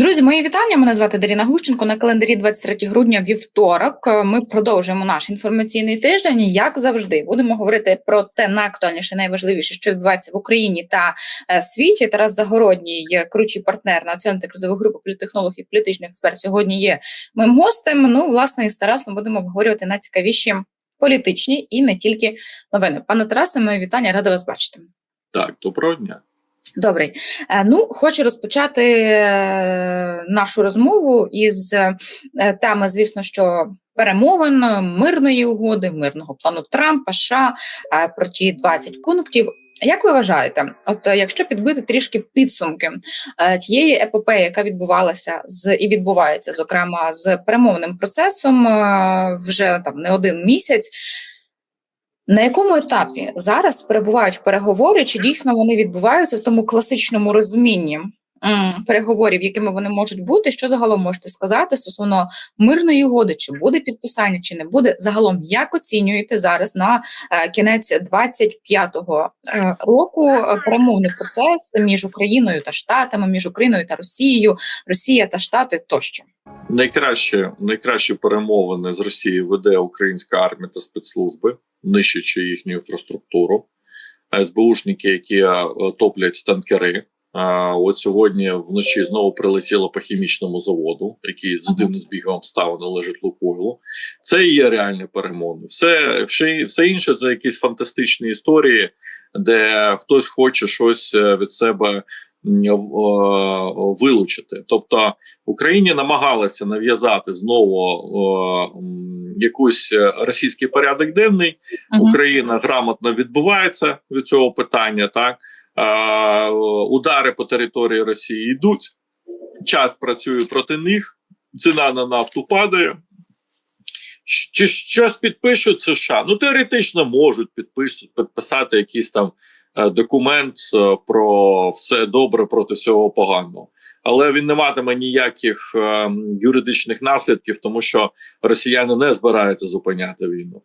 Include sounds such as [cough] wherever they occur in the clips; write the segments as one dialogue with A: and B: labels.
A: Друзі, мої вітання. Мене звати Даріна Глущенко. На календарі 23 грудня вівторок. Ми продовжуємо наш інформаційний тиждень. Як завжди, будемо говорити про те найактуальніше, найважливіше, що відбувається в Україні та е, світі. Тарас Загородній, кручий партнер національної кризової групи політехнолог і політичний експерт. Сьогодні є моїм гостем. Ну, власне, із Тарасом будемо обговорювати найцікавіші політичні і не тільки новини. Пане Тарасе, мої вітання, рада вас бачити.
B: Так, доброго дня.
A: Добрий. Е, Ну, хочу розпочати е, нашу розмову із е, теми, звісно, що перемовин мирної угоди, мирного плану Трампа, США е, про ті 20 пунктів. Як ви вважаєте, от якщо підбити трішки підсумки тієї епопеї, яка відбувалася з і відбувається, зокрема з перемовним процесом вже там не один місяць. На якому етапі зараз перебувають переговори? Чи дійсно вони відбуваються в тому класичному розумінні переговорів, якими вони можуть бути? Що загалом можете сказати стосовно мирної угоди? Чи буде підписання, чи не буде? Загалом, як оцінюєте зараз на е, кінець 25-го е, року е, перемовний процес між Україною та Штатами, між Україною та Росією, Росія та Штати тощо?
B: Найкраще найкращі перемовини з Росією веде українська армія та спецслужби, нищачи їхню інфраструктуру. СБУшники, які е, топлять танкери. А От сьогодні вночі знову прилетіло по хімічному заводу, який з дивним збігом обставин належить Лукойлу. Це і є реальні перемовини. Все, все, все інше це якісь фантастичні історії, де хтось хоче щось е, від себе е, вилучити. Тобто Україні намагалася нав'язати знову якийсь е, російський порядок денний. Україна грамотно відбувається від цього питання. Так удари по території Росії йдуть. Час працює проти них, ціна на нафту падає. Чи щось підпишуть США? Ну, теоретично можуть підписати якийсь там документ е, про все добре проти всього поганого. Але він не матиме ніяких е, юридичних наслідків, тому що росіяни не збираються зупиняти війну.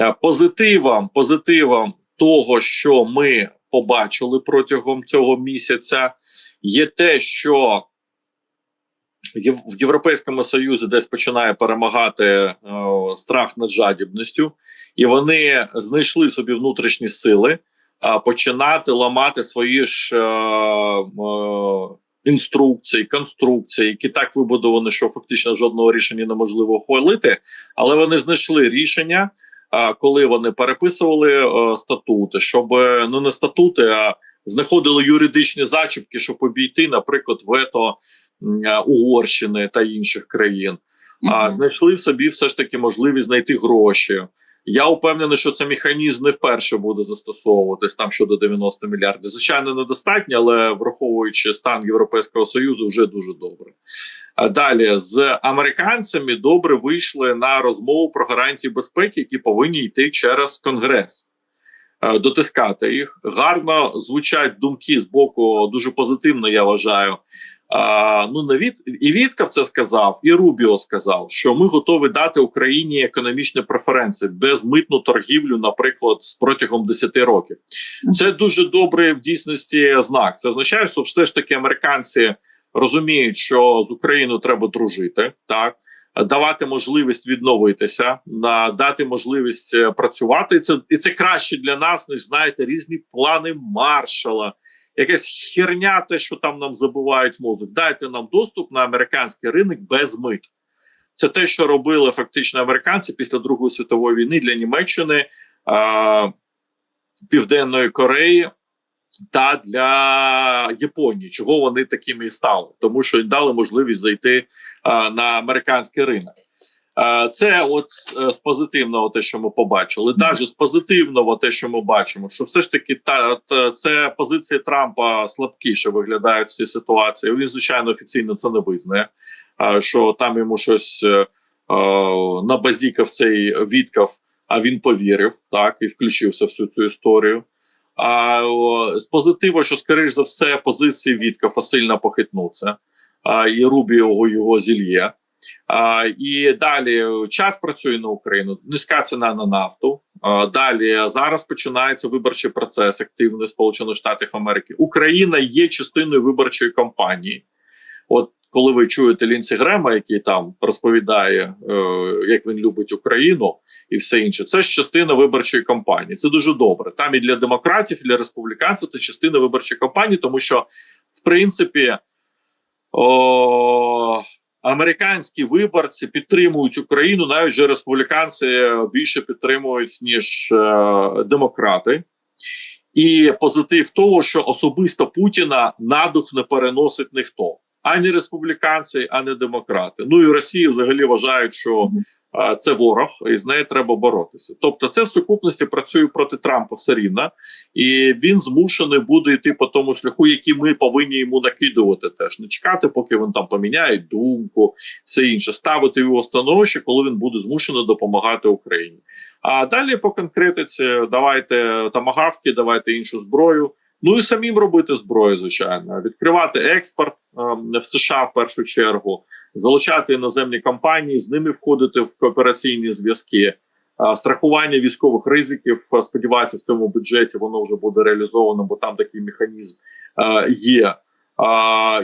B: Е, Позитивом, позитивом того, що ми побачили протягом цього місяця, є те, що в Європейському Союзі десь починає перемагати е, страх над жадібністю, і вони знайшли собі внутрішні сили е, починати ламати свої ж е, е, інструкції, конструкції, які так вибудовані, що фактично жодного рішення неможливо ухвалити, але вони знайшли рішення, е, коли вони переписували е, статути, щоб е, ну не статути, а знаходили юридичні зачіпки, щоб обійти, наприклад, вето е, Угорщини та інших країн. А знайшли в собі все ж таки можливість знайти гроші. Я впевнений, що цей механізм не вперше буде застосовуватись там щодо 90 мільярдів. Звичайно, недостатньо, але враховуючи стан Європейського союзу, вже дуже добре. Далі з американцями добре вийшли на розмову про гарантії безпеки, які повинні йти через конгрес. Е, Дотискати їх гарно звучать думки з боку дуже позитивно. Я вважаю. А, ну не від і Віткав це сказав, і Рубіо сказав, що ми готові дати Україні економічні преференції безмитну торгівлю, наприклад, з- протягом 10 років. Це дуже добрий в дійсності знак. Це означає, що все ж таки американці розуміють, що з Україною треба дружити, так давати можливість відновитися, дати можливість е, працювати. І це і це краще для нас, ніж знаєте, різні плани маршала якась херня, те, що там нам забувають мозок. Дайте нам доступ на американський ринок без мит. Це те, що робили фактично американці після Другої світової війни для Німеччини, а, Південної Кореї та для Японії. Чого вони такими і стали? Тому що дали можливість зайти а, на американський ринок. Е, Це от е, з позитивного те, що ми побачили. Навіть з позитивного те, що ми бачимо, що все ж таки та, та це позиції Трампа слабкіше виглядають в цій ситуації. Він звичайно офіційно це не визнає. е, Що там йому щось е, е, набазікав цей відкав, а він повірив так і включився в всю цю історію. А з позитиву, що скоріш за все, позиції Віткафа сильно похитнуться, і Рубіо його зільє. А, і далі час працює на Україну, низька ціна на нафту. А, далі зараз починається виборчий процес активний Сполучених Штатів Америки. Україна є частиною виборчої кампанії. От коли ви чуєте Лінсі Грема, який там розповідає, е, як він любить Україну і все інше, це ж частина виборчої кампанії. Це дуже добре. Там і для демократів, і для республіканців це частина виборчої кампанії, тому що в принципі. О, Американські виборці підтримують Україну, навіть же республіканці більше підтримують ніж е, демократи, і позитив того, що особисто Путіна надух не переносить ніхто ані республіканці, ані демократи. Ну і Росія взагалі вважають, що це ворог, і з нею треба боротися. Тобто, це в сукупності працює проти Трампа все рівно, і він змушений буде йти по тому шляху, який ми повинні йому накидувати. Теж не чекати, поки він там поміняє думку, все інше, ставити його становище, коли він буде змушений допомагати Україні. А далі по конкретиці давайте тамагавки, давайте іншу зброю. Ну і самим робити зброю, звичайно, відкривати експорт в США в першу чергу, залучати іноземні компанії, з ними входити в коопераційні зв'язки, е, страхування військових ризиків. е, Сподіваюся, в цьому бюджеті воно вже буде реалізовано, бо там такий механізм е, є.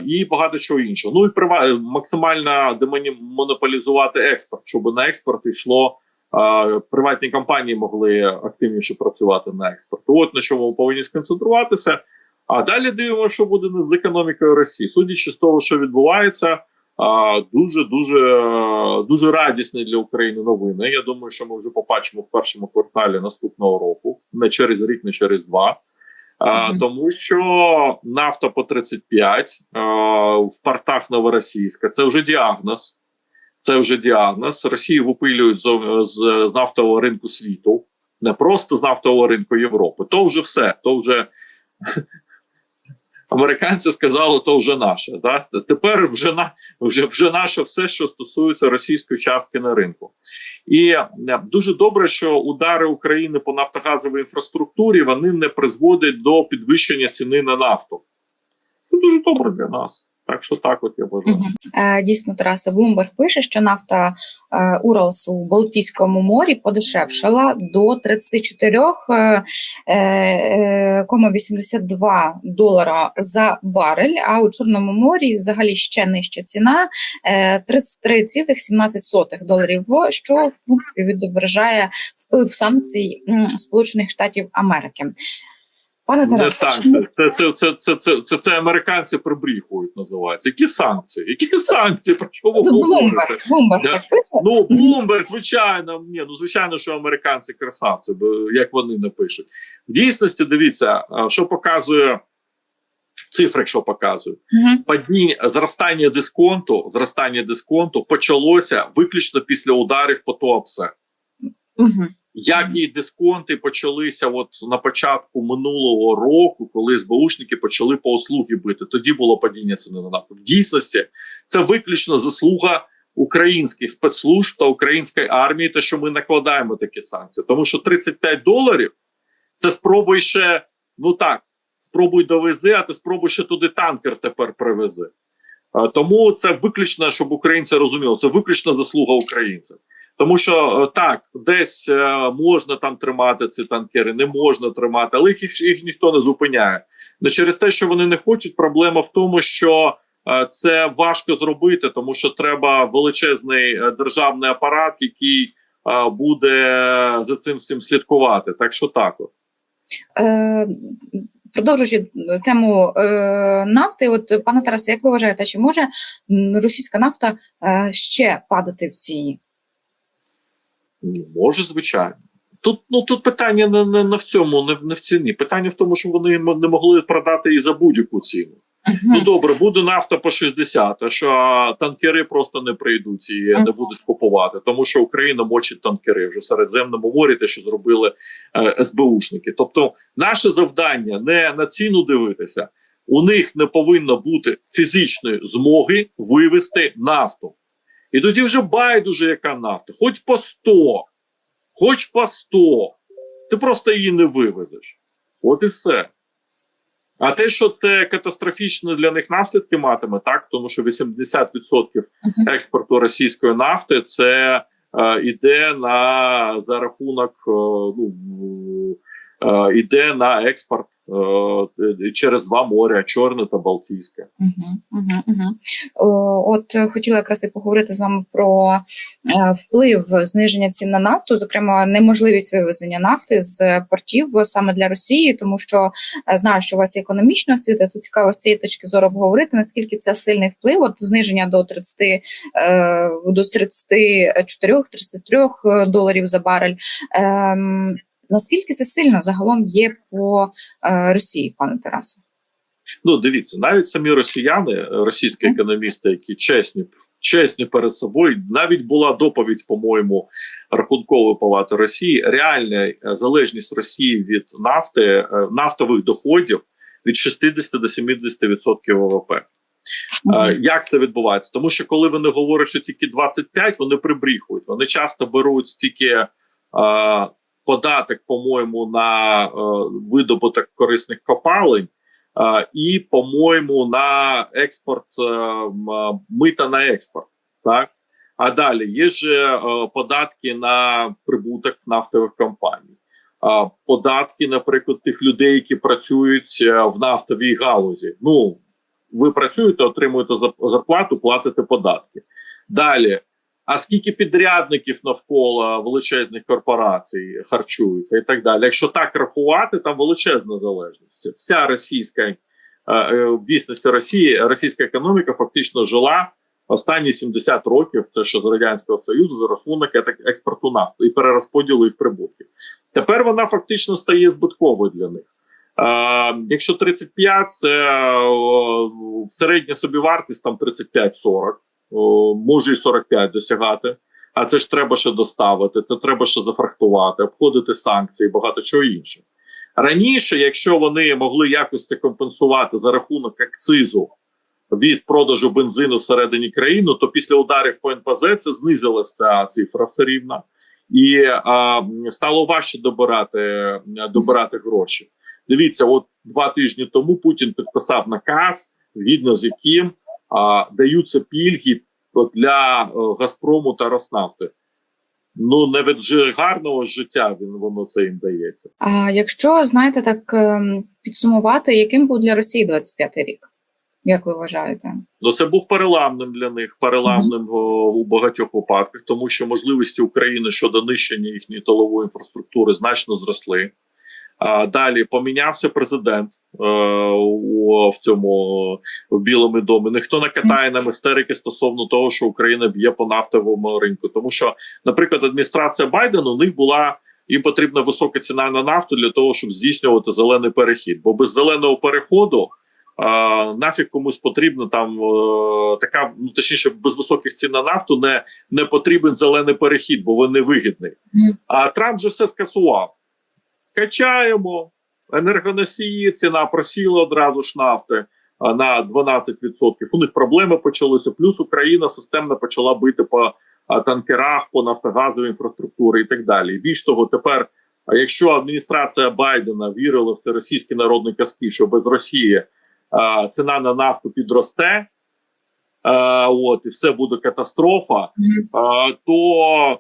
B: І багато чого іншого. Ну і максимально демонополізувати експорт, щоб на експорт йшло приватні компанії могли активніше працювати на експорт. От на чому ми повинні сконцентруватися. А далі дивимося, що буде з економікою Росії. Судячи з того, що відбувається, дуже дуже дуже радісні для України новини. Я думаю, що ми вже побачимо в першому кварталі наступного року, не через рік, не через два. А. Тому що нафта по 35 а, в портах Новоросійська це вже діагноз. Це вже діагноз. Росію випилюють з, з, з нафтового ринку світу, не просто з нафтового ринку Європи. То вже все. То вже американці сказали, то вже наше. Да? Тепер вже на вже, вже наше все, що стосується російської частки на ринку. І е, дуже добре, що удари України по нафтогазовій інфраструктурі вони не призводять до підвищення ціни на нафту. Це дуже добре для нас. Так що так, от я вважаю.
A: Е, Дійсно, Тараса Блумберг пише, що нафта е, Уралс у Балтійському морі подешевшала до 34,82 долара за барель. А у Чорному морі взагалі ще нижча ціна е, 33,17 доларів, що в принципі відображає вплив санкцій Сполучених Штатів Америки. Пане
B: Не
A: Тарасе,
B: санкції. Це, це, це, це, це, це, це американці прибріхують, називається. Які санкції? Які санкції? Про що ви говорите?
A: Блумберг, так пише.
B: Ну, Блумберг, звичайно, ні, ну звичайно, що американці красавці, бо як вони напишуть. В дійсності, дивіться, що показує цифри, що показує.
A: Мгм.
B: Падіння зростання дисконту, зростання дисконту почалося виключно після ударів по ТОПСах.
A: Мгм.
B: Як і дисконти почалися от на початку минулого року, коли СБУшники почали по услуги бити. Тоді було падіння ціни на нафту. В дійсності це виключно заслуга українських спецслужб та української армії, те, що ми накладаємо такі санкції. Тому що 35 доларів це спробуй ще, ну так, спробуй довези, а ти спробуй ще туди танкер тепер привези. Тому це виключно, щоб українці розуміли, це виключно заслуга українців. Тому що е, так, десь е, можна там тримати ці танкери, не можна тримати, але їх, їх ніхто не зупиняє. Не через те, що вони не хочуть. Проблема в тому, що е, це важко зробити, тому що треба величезний державний апарат, який буде за цим всім слідкувати. Так що так.
A: Е, Продовжуючи тему е, нафти, от пане Тарасе, як ви вважаєте, чи може російська нафта е, ще падати в ціні?
B: Ну, може, звичайно. Тут ну тут питання не, не, не в цьому, не, не в ціні. Питання в тому, що вони не могли продати її за будь-яку ціну. Ну добре, буде нафта по 60, а що танкери просто не прийдуть і не
A: Мгм.
B: будуть купувати, тому що Україна мочить танкери вже в Середземному морі, те, що зробили е, СБУшники. Тобто, наше завдання не на ціну дивитися. У них не повинно бути фізичної змоги вивести нафту. І тоді вже байдуже, яка нафта, хоч по 100, хоч по 100. Ти просто її не вивезеш. От і все. А те, що це катастрофічно для них наслідки матиме, так тому що 80% експорту російської нафти це е, іде на за рахунок е, ну, йде на експорт е, через два моря Чорне та Балтійське.
A: Угу, угу, угу. От е, хотіла якраз і поговорити з вами про е, вплив зниження цін на нафту, зокрема, неможливість вивезення нафти з портів саме для Росії, тому що е, знаю, що у вас є економічна освіта. Тут цікаво з цієї точки зору обговорити, наскільки це сильний вплив, от зниження до 30, е, до 34-33 доларів за барель. Наскільки це сильно загалом є по е, Росії, пане Тарасе?
B: Ну, дивіться, навіть самі росіяни, російські економісти, які чесні, чесні перед собою, навіть була доповідь, по-моєму, рахункової палати Росії. Реальна е, залежність Росії від нафти, е, нафтових доходів від 60 до 70% ВВП. Е, Як це відбувається? Тому що коли вони говорять, що тільки 25, вони прибріхують. Вони часто беруть тільки е, податок, по-моєму, на е, видобуток корисних копалень. Uh, і, по-моєму, на експорт uh, мита на експорт. Так? А далі є ж uh, податки на прибуток нафтових компаній, податки, наприклад, тих людей, які працюють в нафтовій галузі. Ну, ви працюєте, отримуєте зарплату, платите податки. Далі. А скільки підрядників навколо величезних корпорацій харчуються і так далі. Якщо так рахувати, там величезна залежність. Вся російська бізнеска Росії, російська економіка фактично жила останні 70 років. Це ще з радянського союзу за рахунок експорту нафти і перерозподілу їх прибутків. Тепер вона фактично стає збитковою для них. Е, якщо 35, це середня собівартість там 35-40 може і 45 досягати. А це ж треба ще доставити, це треба ще зафрахтувати, обходити санкції, багато чого іншого. Раніше, якщо вони могли якось це компенсувати за рахунок акцизу від продажу бензину всередині країни, то після ударів по НПЗ це знизилася ця цифра все рівно. і а, стало важче добирати, добирати гроші. Дивіться, от два тижні тому Путін підписав наказ, згідно з яким даються пільги для е, Газпрому та Роснафти. Ну, не від гарного життя він воно це їм дається.
A: А якщо знаєте, так ем, підсумувати, яким був для Росії 25-й рік? Як ви вважаєте?
B: Ну це був переламним для них, переламним mm -hmm. у багатьох випадках, тому що можливості України щодо нищення їхньої тилової інфраструктури значно зросли. А далі помінявся президент е, у в цьому в Білому домі. Ніхто не катає нам істерики стосовно того, що Україна б'є по нафтовому ринку. Тому що, наприклад, адміністрація Байдена у них була їм потрібна висока ціна на нафту для того, щоб здійснювати зелений перехід. Бо без зеленого переходу е, нафіг комусь потрібна там е, така, ну точніше, без високих цін на нафту не, не потрібен зелений перехід, бо він невигідний. А Трамп же все скасував. Качаємо енергоносії, ціна просіла одразу ж нафти на 12%. У них проблеми почалися. Плюс Україна системно почала бити по танкерах, по нафтогазовій інфраструктурі і так далі. Більш того, тепер, якщо адміністрація Байдена вірила в це російські народні казки, що без Росії ціна на нафту підросте, от і все буде катастрофа, то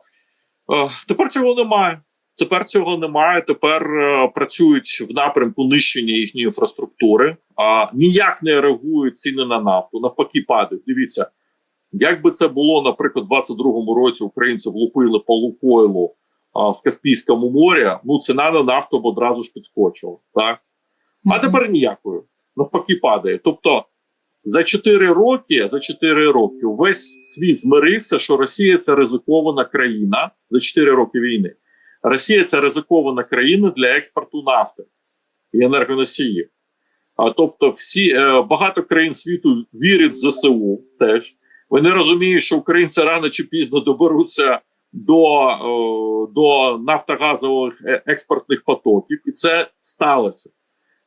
B: тепер цього немає. Тепер цього немає. Тепер е, працюють в напрямку нищення їхньої інфраструктури, а ніяк не реагують ціни на нафту. Навпаки, падають. Дивіться, як би це було, наприклад, у 22-му році українці влупили по Лукойлу а, в Каспійському морі. Ну ціна на нафту б одразу ж підскочила. Так а тепер ніякою. Навпаки, падає. Тобто за 4 роки, за 4 роки весь світ змирився, що Росія це ризикована країна за 4 роки війни. Росія це ризикована країна для експорту нафти і енергоносіїв. А тобто, всі е, багато країн світу вірять в ЗСУ теж. Вони розуміють, що українці рано чи пізно доберуться до е, до нафтогазових е, експортних потоків, і це сталося.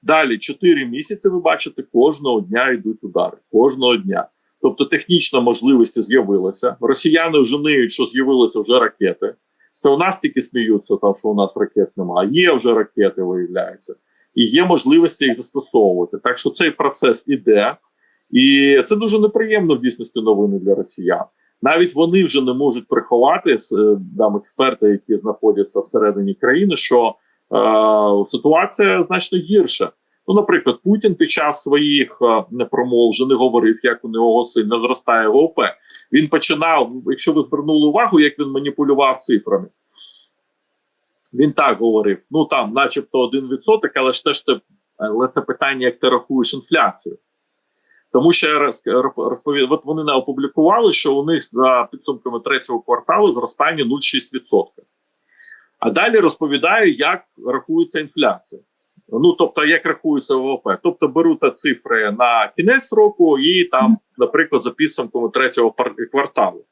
B: Далі 4 місяці. Ви бачите, кожного дня йдуть удари. Кожного дня. Тобто, технічна можливість з'явилася. Росіяни вже ниють, що з'явилися вже ракети. Це у нас тільки сміються, там що у нас ракет немає. Є вже ракети, виявляється, і є можливості їх застосовувати. Так що цей процес іде, і це дуже неприємно в дійсності новини для росіян. Навіть вони вже не можуть приховати там експерти, які знаходяться всередині країни, що ситуація значно гірша. Ну, наприклад, Путін під час своїх е, промов вже не говорив, як у нього сильно зростає ВВП. Він починав, якщо ви звернули увагу, як він маніпулював цифрами. Він так говорив: ну там, начебто, 1%, але ж теж ти, але це питання, як ти рахуєш інфляцію. Тому що я роз- роз- розповів, от вони не опублікували, що у них за підсумками третього кварталу зростання 0,6%. А далі розповідаю, як рахується інфляція. Ну, тобто, як рахується ВВП. Тобто беруть цифри на кінець року і там, наприклад, за підсумками третього кварталу.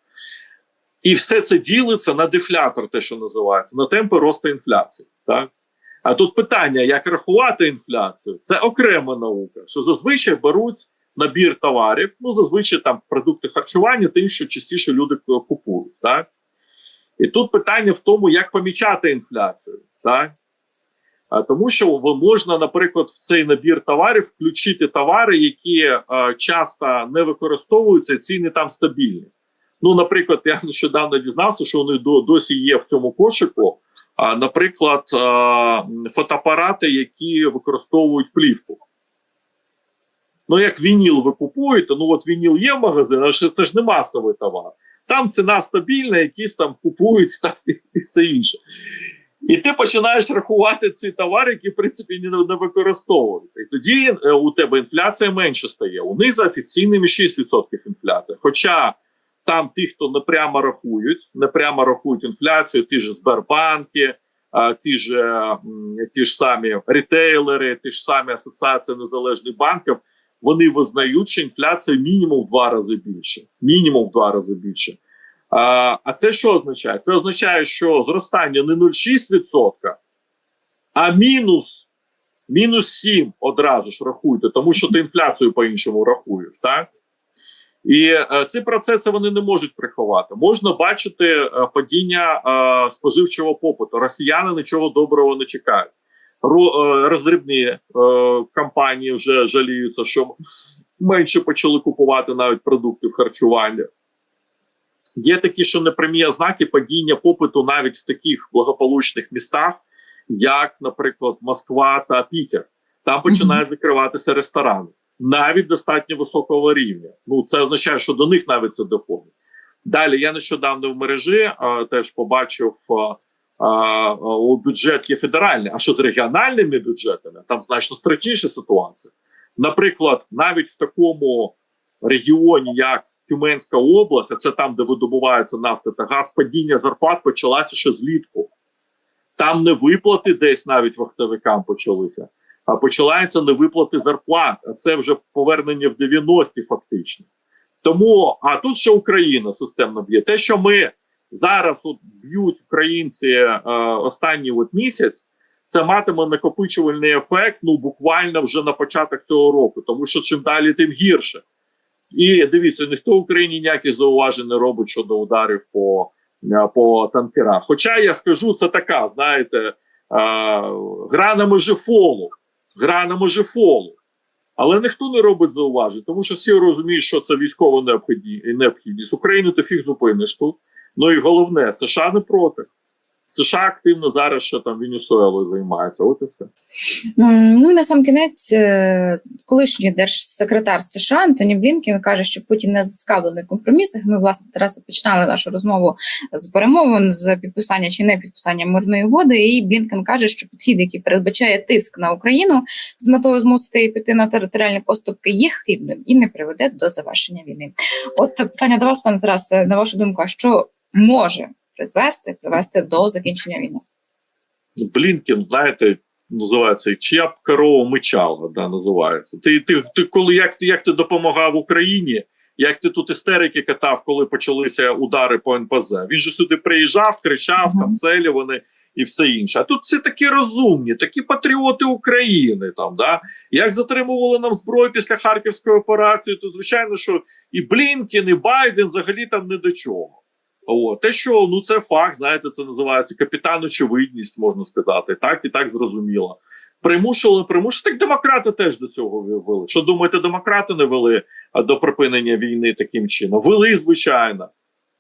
B: І все це ділиться на дефлятор, те, що називається, на темпи росту інфляції. Так? А тут питання, як рахувати інфляцію, це окрема наука, що зазвичай беруть набір товарів, ну зазвичай там продукти харчування, тим, що частіше люди купують. Так? І тут питання в тому, як помічати інфляцію. Так? А, тому що можна, наприклад, в цей набір товарів включити товари, які е, часто не використовуються, ціни там стабільні. Ну, наприклад, я нещодавно дізнався, що вони досі є в цьому кошику. Наприклад, е, фотоапарати, які використовують плівку. Ну, як вініл ви купуєте, ну от вініл є в магазинах, але це ж не масовий товар. Там ціна стабільна, якісь там купують [laughs] там, і все інше. І ти починаєш рахувати ці товари, які в принципі не, використовуються. І тоді е, у тебе інфляція менше стає. У них за офіційними 6% інфляція. Хоча там ті, хто не прямо рахують, не прямо рахують інфляцію, ті ж Сбербанки, ті ж, е, ті ж самі ретейлери, ті ж самі асоціації незалежних банків, вони визнають, що інфляція мінімум в два рази більше. Мінімум в два рази більше. А, а це що означає? Це означає, що зростання не 0,6%, а мінус, мінус 7 одразу ж рахуйте, тому що ти інфляцію по-іншому рахуєш, так? І е, ці процеси вони не можуть приховати. Можна бачити е, падіння е, споживчого попиту. Росіяни нічого доброго не чекають. Ро, е, роздрібні е, компанії вже жаліються, що менше почали купувати навіть продуктів харчування. Є такі, що непрямі ознаки падіння попиту навіть в таких благополучних містах, як, наприклад, Москва та Пітер. Там починають закриватися ресторани навіть достатньо високого рівня. Ну це означає, що до них навіть це доходить. Далі я нещодавно в мережі а, теж побачив а, а, у бюджет є федеральний, а що з регіональними бюджетами там значно страшніша ситуація. Наприклад, навіть в такому регіоні, як Тюменська область, а це там, де видобувається нафта та газ, падіння зарплат почалося ще злітку. Там не виплати десь навіть вахтовикам почалися а починаються невиплати зарплат. А це вже повернення в 90-ті фактично. Тому, а тут ще Україна системно б'є. Те, що ми зараз от б'ють українці е, останній от місяць, це матиме накопичувальний ефект. Ну буквально вже на початок цього року, тому що чим далі, тим гірше. І дивіться, ніхто в Україні ніяких зауважень не робить щодо ударів по, е, по танкерах. Хоча я скажу, це така, знаєте, е, гра на межі фолу гра на межі фолу. Але ніхто не робить зауважень, тому що всі розуміють, що це військова необхідність. Україну ти фіг зупиниш тут. Ну і головне, США не проти. США активно зараз ще там Венесуелою займається. От і все.
A: Ну і на сам кінець, е, колишній держсекретар США Антоні Блінкен каже, що Путін не зацікавлений в компромісах. Ми, власне, Тараса починали нашу розмову з перемовин з підписання чи не підписання мирної угоди. І Блінкен каже, що підхід, який передбачає тиск на Україну з метою змусити її піти на територіальні поступки, є хибним і не приведе до завершення війни. От питання до вас, пане Тарасе, на вашу думку, а що може призвести привести до закінчення війни?
B: Блінкен, знаєте, називається чия б корова мичала, да, називається. Ти, ти, ти коли як ти як ти допомагав Україні, як ти тут істерики катав, коли почалися удари по НПЗ? Він же сюди приїжджав, кричав,
A: Мгм.
B: там селі вони і все інше. А тут всі такі розумні, такі патріоти України. Там да як затримували нам зброю після харківської операції, то звичайно, що і Блінкен, і Байден взагалі там не до чого. О, те, що ну це факт, знаєте, це називається капітан очевидність, можна сказати, так і так зрозуміло. Примушували, примушували. Так демократи теж до цього вели. Що думаєте, демократи не вели до припинення війни таким чином? Вели, звичайно.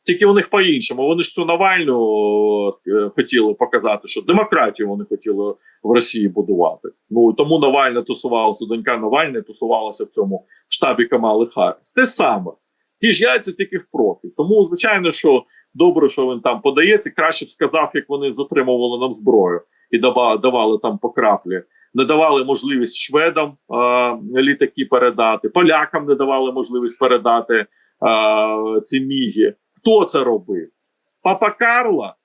B: Тільки у них по-іншому. Вони ж цю Навальну е, хотіли показати, що демократію вони хотіли в Росії будувати. Ну тому Навальна тусувалася, донька Навальна тусувалася в цьому штабі Камали Харріс. Те саме. Ті ж яйця тільки в профіль. Тому, звичайно, що добре, що він там подається. Краще б сказав, як вони затримували нам зброю і давали там по краплі. Не давали можливість шведам е, літаки передати, полякам не давали можливість передати е, ці міги. Хто це робив? Папа Карла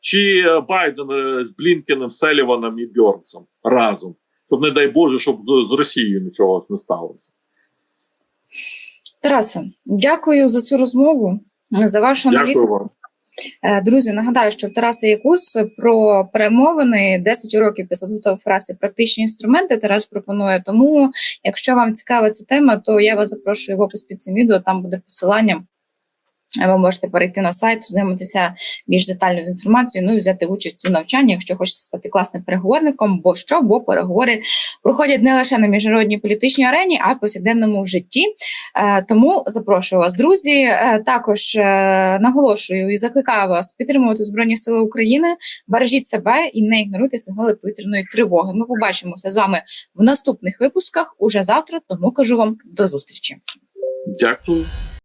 B: чи Байден е, з Блінкеном, Селіваном і Бьорнсом разом? Щоб, не дай Боже, щоб з Росією нічого не сталося.
A: Тарасе, дякую за цю розмову, за вашу аналітику. Е, Друзі, нагадаю, що в Тараса Якус про перемовини 10 років після готової фрази практичні інструменти Тарас пропонує. Тому, якщо вам цікава ця тема, то я вас запрошую в опис під цим відео. Там буде посилання. Ви можете перейти на сайт, знайомитися більш детально з інформацією, ну і взяти участь у навчанні, якщо хочете стати класним переговорником. Бо що? Бо переговори проходять не лише на міжнародній політичній арені, а й повсякденному житті. Е, Тому запрошую вас, друзі. Е, Також е, наголошую і закликаю вас підтримувати Збройні Сили України. Бережіть себе і не ігноруйте сигнали повітряної тривоги. Ми побачимося з вами в наступних випусках уже завтра. Тому кажу вам до зустрічі.
B: Дякую.